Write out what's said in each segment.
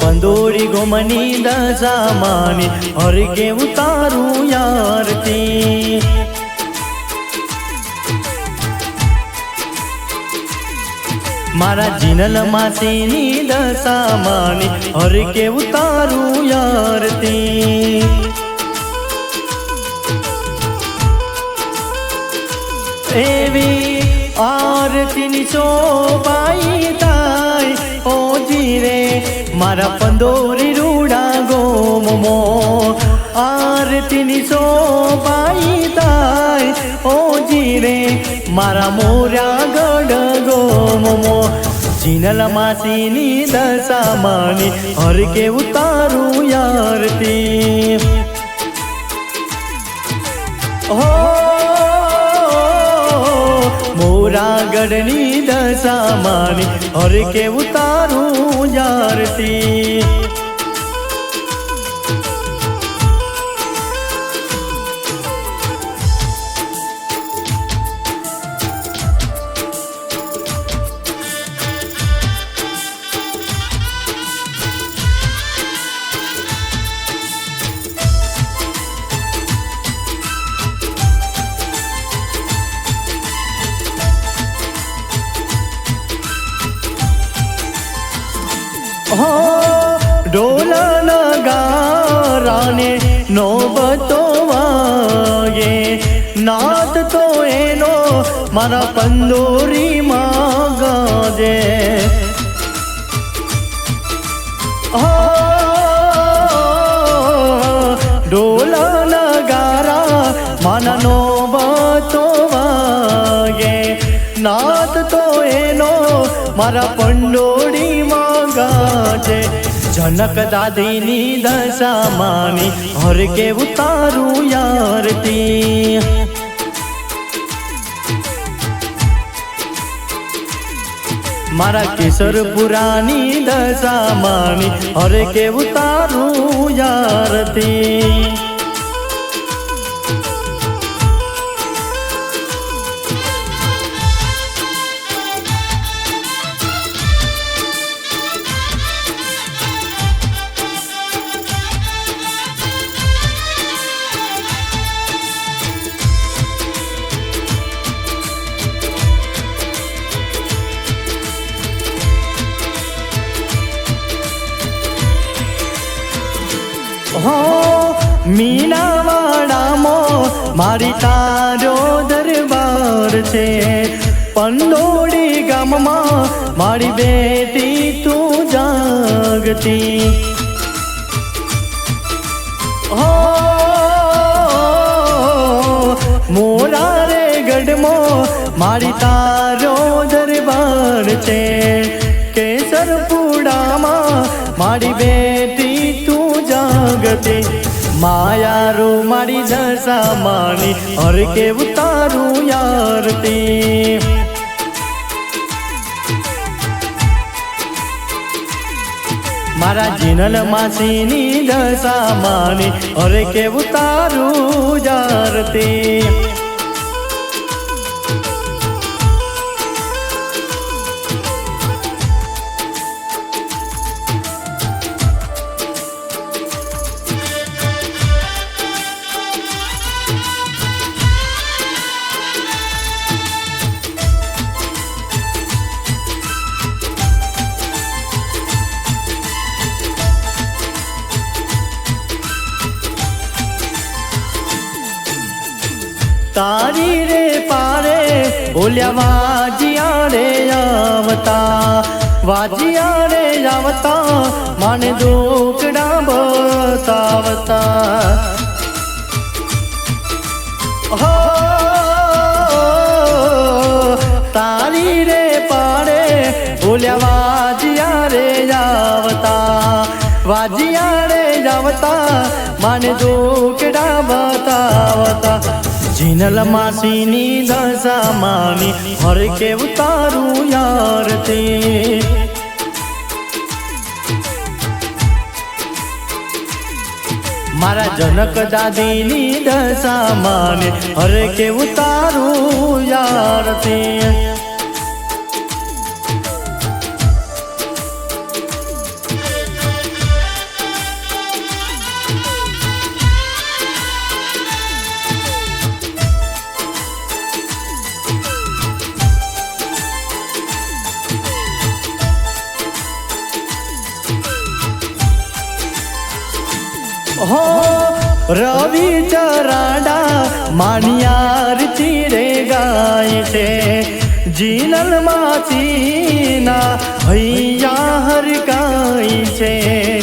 પંદોરી ગોમની દશામાની કેવું ઉતારું યારતી મારા જીનલ માસીની દશામાની હરકે ઉતારું યારતી એવી આરતીની શોભાઈ મારા પંદોરી રૂડા ગોમો આરતીની શોભાઈ તાય ઓજી રે મારા મોર્યા ગઢ ગોમો જીનલ માસીની દશામાની હર કે ઉતારું યારતી. હો મોરાગઢની દશામાની હર કે ઉતારું યારતી હો ડોલા નગારાને નોબતો વાગે. નાત તો એનો મારા પંદોરી માં ગાજે. હો ડોલા નગારા માના નોબતો વાગે. નાત તો એનો મારા પંડોળી માં ગાજે, જનક દાદીની દશામાની હર કે ઉતારું યારતી મારા કેસરપુરાની દશામાની હર કે ઉતારું યારતી મીનાવાડામાં મારી તારો દરબાર છે. પંદોડી ગામમાં મારી બેટી તું જાગતી. હો મોરા રે ગઢમો મારી તારો દરબાર છે. કેસરપુડામાં મારી તું જાગતી માયારો મારી દશા માની અરે કેવું તારું યાર યારતી મારા જીનલ માસીની દશા માની અરે કે ઉતારું જારતી તારી રે પારે, બોલ્યા, વાજિયા રે આવતા, વાજિયા રે આવતા, મને દુકડા બતાવતા. તારી રે પારે ઓલ્યા વાજિયા રે આવતા, વાજિયા રે આવતા, મને બતાવતા જીનલ માસીની દશા માની હર કે ઉતારું યારતી મારા જનક દાદીની દશા માને હર કે ઉતારું યારતી હો, રવિ ચરાડા માનિયાર ચીરે ગાય છે. જીનલ માસીના હૈયા હરકાય છે.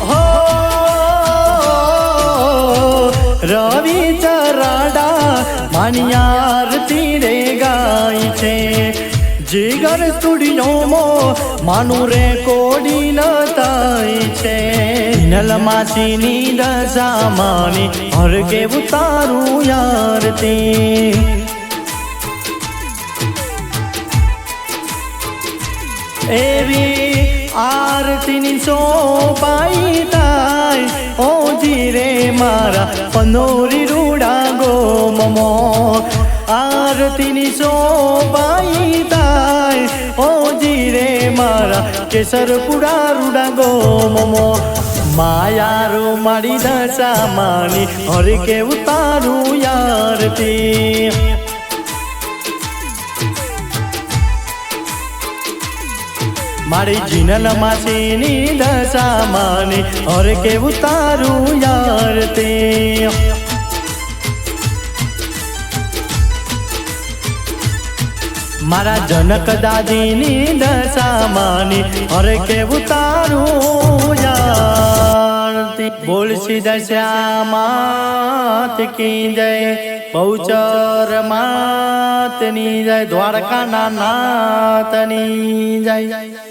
હો, રવિ ચરાડા માનિયાર તીરે ગાય છે. જીગર સ્ટુડિયોમાં માનું રે કોડી ન થાય છે નલ માસીની દશા માની હર કેવું તારું યાર તે. એવી આરતીની સોપાઈ થાય ઓ જીરે મારા પનોરી રૂડા ગો મમો આરતીની સોપાઈ થાય ઓ જીરે મારા કેસર પુડા રૂડા ગો મમો માયારો મારી દશા માની હરે કેવું તારું યારતી મારી જીનલ માસીની દશા માની હરે કેવું તારું યારતી મારા જનક દાદીની દશા માની હરે કેવું તારું તે બોલસી દશા માત કી જય? બહુચર માતની જય દ્વારકાના નાથની જય.